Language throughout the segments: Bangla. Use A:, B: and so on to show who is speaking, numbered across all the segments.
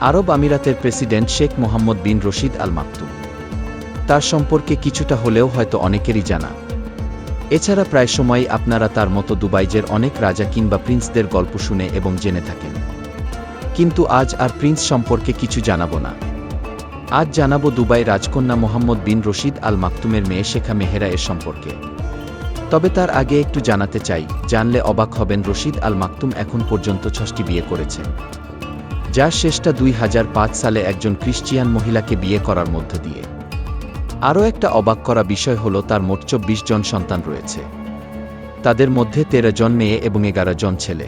A: আরব আমিরাতের president Sheikh Mohammed bin Rashid Al Maktoum তার সম্পর্কে কিছুটা হলেও হয়তো অনেকেরই জানা। এছাড়া প্রায় সময়ই আপনারা তার মতো দুবাইজের অনেক রাজা কিংবা প্রিন্সদের গল্প শুনে এবং জেনে থাকেন। কিন্তু আজ আর প্রিন্স সম্পর্কে কিছু জানাব না। আজ জানাব দুবাই রাজকন্যা মোহাম্মদ বিন রশিদ আল মাকতুমের মেয়ে শেখা মেহেরা এর সম্পর্কে। তবে তার আগে একটু জানাতে চাই, জানলে অবাক হবেন রশিদ আল মাকতুম এখন পর্যন্ত ছষ্টি বিয়ে করেছেন। যার শেষটা দুই হাজার পাঁচ সালে একজন ক্রিশ্চিয়ান মহিলাকে বিয়ে করার মধ্য দিয়ে। আরও একটা অবাক করা বিষয় হল তার মোট চব্বিশ জন সন্তান রয়েছে। তাদের মধ্যে তেরো জন মেয়ে এবং এগারো জন ছেলে।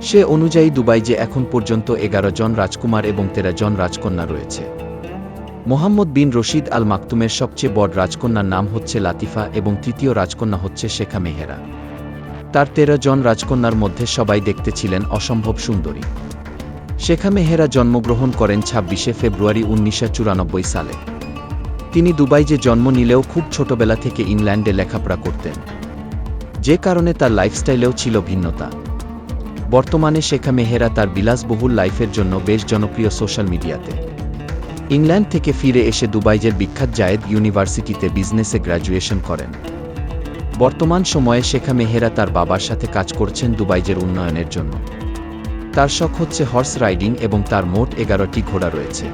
A: সে অনুযায়ী দুবাই যে এখন পর্যন্ত এগারো জন রাজকুমার এবং তেরো জন রাজকন্যা রয়েছে। মোহাম্মদ বিন রশিদ আল মাকতুমের সবচেয়ে বড় রাজকন্যার নাম হচ্ছে লাতিফা এবং তৃতীয় রাজকন্যা হচ্ছে শেখা মেহেরা। তার তেরো জন রাজকন্যার মধ্যে সবাই দেখতে ছিলেন অসম্ভব সুন্দরী। শেখা মেহেরা জন্মগ্রহণ করেন ছাব্বিশে ফেব্রুয়ারি উনিশশো চুরানব্বই সালে। তিনি দুবাইজে জন্ম নিলেও খুব ছোটবেলা থেকে ইংল্যান্ডে লেখাপড়া করতেন। যে কারণে তার লাইফস্টাইলেও ছিল ভিন্নতা। বর্তমানে শেখা মেহেরা তার বিলাসবহুল লাইফের জন্য বেশ জনপ্রিয় সোশ্যাল মিডিয়াতে। ইংল্যান্ড থেকে ফিরে এসে দুবাইজের বিখ্যাত জায়েদ ইউনিভার্সিটিতে বিজনেসে গ্র্যাজুয়েশন করেন। বর্তমান সময়ে শেখা মেহেরা তার বাবার সাথে কাজ করছেন দুবাইজের উন্নয়নের জন্য। তার শখ হচ্ছে হর্স রাইডিং এবং তার মোট এগারোটি ঘোড়া রয়েছে।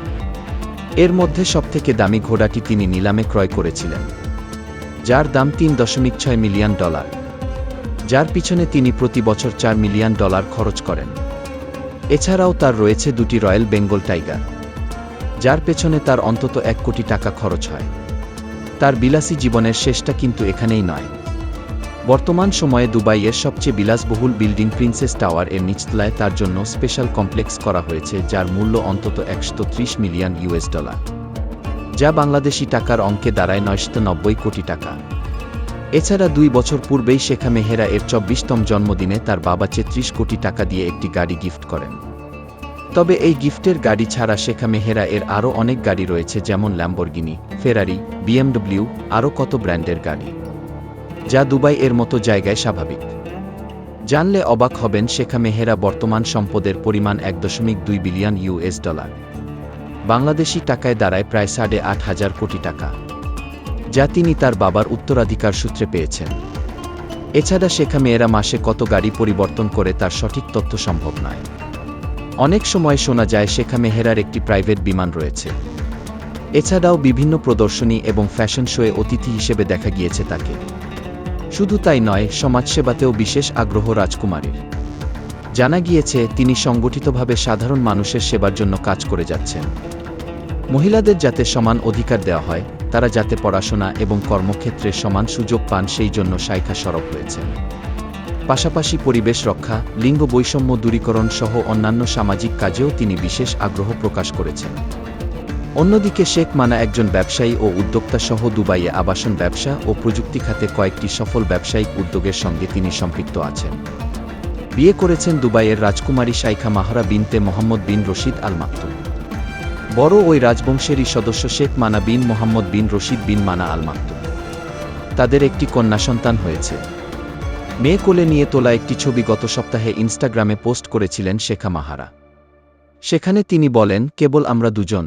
A: এর মধ্যে সবথেকে দামি ঘোড়াটি তিনি নিলামে ক্রয় করেছিলেন, যার দাম তিন দশমিক ছয় মিলিয়ন ডলার, যার পিছনে তিনি প্রতি বছর চার মিলিয়ন ডলার খরচ করেন। এছাড়াও তার রয়েছে দুটি রয়্যাল বেঙ্গল টাইগার, যার পেছনে তার অন্তত এক কোটি টাকা খরচ হয়। তার বিলাসী জীবনের শেষটা কিন্তু এখানেই নয়। বর্তমান সময়ে দুবাইয়ের সবচেয়ে বিলাসবহুল বিল্ডিং প্রিন্সেস টাওয়ার এর নিচতলায় তার জন্য স্পেশাল কমপ্লেক্স করা হয়েছে, যার মূল্য অন্তত একশ ত্রিশ মিলিয়ন ইউএস ডলার, যা বাংলাদেশি টাকার অঙ্কে দাঁড়ায় নয়শত কোটি টাকা। এছাড়া দুই বছর পূর্বেই শেখা মেহেরা এর চব্বিশতম জন্মদিনে তার বাবা চেত্রিশ কোটি টাকা দিয়ে একটি গাড়ি গিফট করেন। তবে এই গিফটের গাড়ি ছাড়া শেখা মেহেরা এর আরও অনেক গাড়ি রয়েছে, যেমন ল্যাম্বরগিনি, ফেরারি, বিএমডব্লিউ, আরও কত ব্র্যান্ডের গাড়ি। যা দুবাই এর মতো জায়গায় স্বাভাবিক। জানলে অবাক হবেন শেখা মেহেরা বর্তমান সম্পদের পরিমাণ এক দশমিক দুই বিলিয়ন ইউএস ডলার। বাংলাদেশি টাকায় দাঁড়ায় প্রায় সাড়ে আট হাজার কোটি টাকা। যা তিনি তার বাবার উত্তরাধিকার সূত্রে পেয়েছেন। এছাড়া শেখা মেয়েরা মাসে কত গাড়ি পরিবর্তন করে তার সঠিক তথ্য সম্ভব নয়। অনেক সময় শোনা যায় শেখা মেহেরার একটি প্রাইভেট বিমান রয়েছে। এছাড়াও বিভিন্ন প্রদর্শনী এবং ফ্যাশন শোয়ে অতিথি হিসেবে দেখা গিয়েছে তাকে। শুধু তাই নয়, সমাজসেবাতেও বিশেষ আগ্রহ রাজকুমারীর। জানা গিয়েছে, তিনি সংগঠিতভাবে সাধারণ মানুষের সেবার জন্য কাজ করে যাচ্ছেন। মহিলাদের যাতে সমান অধিকার দেওয়া হয়, তারা যাতে পড়াশোনা এবং কর্মক্ষেত্রে সমান সুযোগ পান, সেই জন্য শাইখা সরব হয়েছেন পাশাপাশি পরিবেশ রক্ষা, লিঙ্গ বৈষম্য দূরীকরণ সহ অন্যান্য সামাজিক কাজেও তিনি বিশেষ আগ্রহ প্রকাশ করেছেন। অন্যদিকে শেখ মানা একজন ব্যবসায়ী ও উদ্যোক্তা সহ দুবাইয়ে আবাসন ব্যবসা ও প্রযুক্তি খাতে কয়েকটি সফল ব্যবসায়িক উদ্যোগের সঙ্গে তিনি সম্পৃক্ত আছেন। বিয়ে করেছেন দুবাইয়ের রাজকুমারী শাইখা মাহরা বিনতে Mohammad bin Rashid Al Maktum বড় ওই রাজবংশেরই সদস্য শেখ মানা বিন মোহাম্মদ বিন রশিদ বিন মানা আল মাকতুম তাদের একটি কন্যা সন্তান হয়েছে। মেয়ে কোলে নিয়ে তোলা একটি ছবি গত সপ্তাহে ইনস্টাগ্রামে পোস্ট করেছিলেন শেখা মাহারা। সেখানে তিনি বলেন, কেবল আমরা দুজন।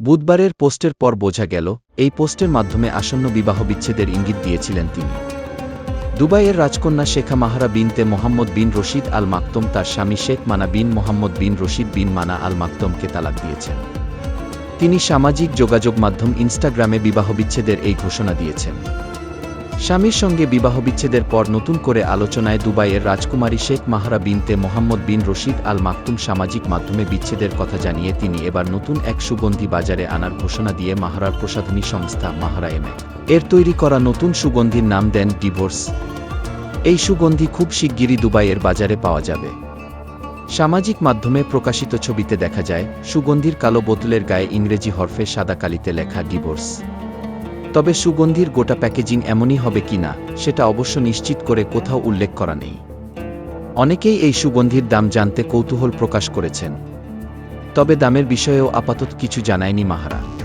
A: বুধবারের পোস্টের পর বোঝা গেল, এই পোস্টের মাধ্যমে আসন্ন বিবাহ বিচ্ছেদের ইঙ্গিত দিয়েছিলেন তিনি। দুবাইয়ের রাজকন্যা শেখা মাহারা বিনতে মোহাম্মদ বিন রশিদ আল মাকতম তার স্বামী শেখ মানা বিন মোহাম্মদ বিন রশিদ বিন মানা আল মাকতমকে তালাক দিয়েছেন। তিনি সামাজিক যোগাযোগ মাধ্যম ইনস্টাগ্রামে বিবাহবিচ্ছেদের এই ঘোষণা দিয়েছেন। স্বামীর সঙ্গে বিবাহ বিচ্ছেদের পর নতুন করে আলোচনায় দুবাইয়ের রাজকুমারী শেখ মাহারা বিনতে Mohammad bin Rashid Al Maktum সামাজিক মাধ্যমে বিচ্ছেদের কথা জানিয়ে তিনি এবার নতুন এক সুগন্ধি বাজারে আনার ঘোষণা দিয়ে মাহারার প্রসাধনী সংস্থা মাহারা এম এর তৈরি করা নতুন সুগন্ধির নাম দেন ডিভোর্স। এই সুগন্ধি খুব শিগগিরই দুবাইয়ের বাজারে পাওয়া যাবে। সামাজিক মাধ্যমে প্রকাশিত ছবিতে দেখা যায়, সুগন্ধির কালো বোতলের গায়ে ইংরেজি হরফে সাদা কালিতে লেখা ডিভোর্স। তবে সুগন্ধির গোটা প্যাকেজিং এমনই হবে কি না, সেটা অবশ্য নিশ্চিত করে কোথাও উল্লেখ করা নেই। অনেকেই এই সুগন্ধির দাম জানতে কৌতূহল প্রকাশ করেছেন। তবে দামের বিষয়েও আপাতত কিছু জানায়নি মাহারা।